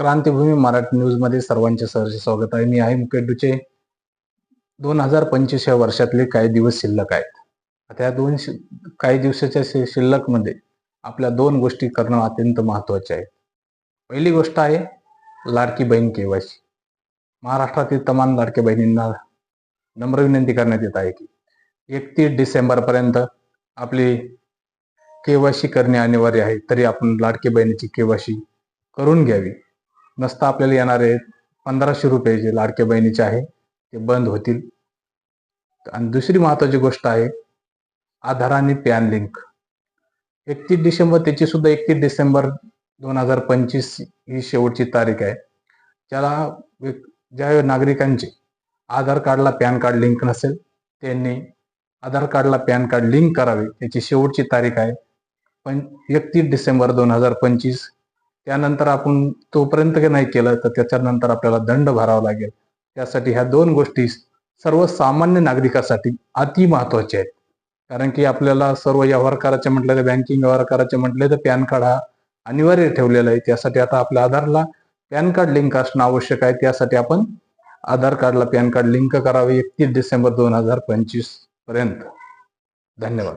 क्रांतीभूमी मराठी न्यूजमध्ये सर्वांचे सहर्ष स्वागत आहे. मी आहे मुकेश डुचे. दोन हजार पंचवीस या वर्षातले काही दिवस शिल्लक आहेत. त्या दोन शि- काही दिवसाच्या शिल्लकमध्ये आपल्या दोन गोष्टी करणं अत्यंत महत्त्वाचे आहे पहिली गोष्ट आहे लाडकी बहीण केवायसी. महाराष्ट्रातील तमाम लाडक्या बहिणींना नम्र विनंती करण्यात येत आहे की एकतीस डिसेंबरपर्यंत आपली केवायसी करणे अनिवार्य आहे. तरी आपण लाडकी बहिणीची केवायसी करून घ्यावी. नसता आपल्याला येणारे पंधराशे रुपये जे लाडक्या बहिणीचे आहे ते बंद होतील. आणि दुसरी महत्वाची गोष्ट आहे आधार आणि पॅन लिंक. एकतीस डिसेंबर त्याची सुद्धा एकतीस डिसेंबर दोन हजार पंचवीस ही शेवटची तारीख आहे. ज्याला ज्या नागरिकांचे आधार कार्डला पॅन कार्ड लिंक नसेल त्यांनी आधार कार्डला पॅन कार्ड लिंक करावे त्याची शेवटची तारीख आहे. पण एकतीस डिसेंबर दोन हजार पंचवीस त्यानंतर आपण तोपर्यंत काही नाही केलं तर त्याच्यानंतर आपल्याला दंड भरावा लागेल. त्यासाठी ह्या दोन गोष्टी सर्वसामान्य नागरिकासाठी अति महत्त्वाच्या आहेत. कारण की आपल्याला सर्व व्यवहार करायचे म्हटलं तर बँकिंग व्यवहार करायचे म्हटले तर पॅन कार्ड हा अनिवार्य ठेवलेला आहे. त्यासाठी आता आपल्या आधारला पॅन कार्ड लिंक असणं आवश्यक आहे. त्यासाठी आपण आधार कार्डला पॅन कार्ड लिंक करावे एकतीस डिसेंबर दोन हजार पंचवीसपर्यंत. धन्यवाद.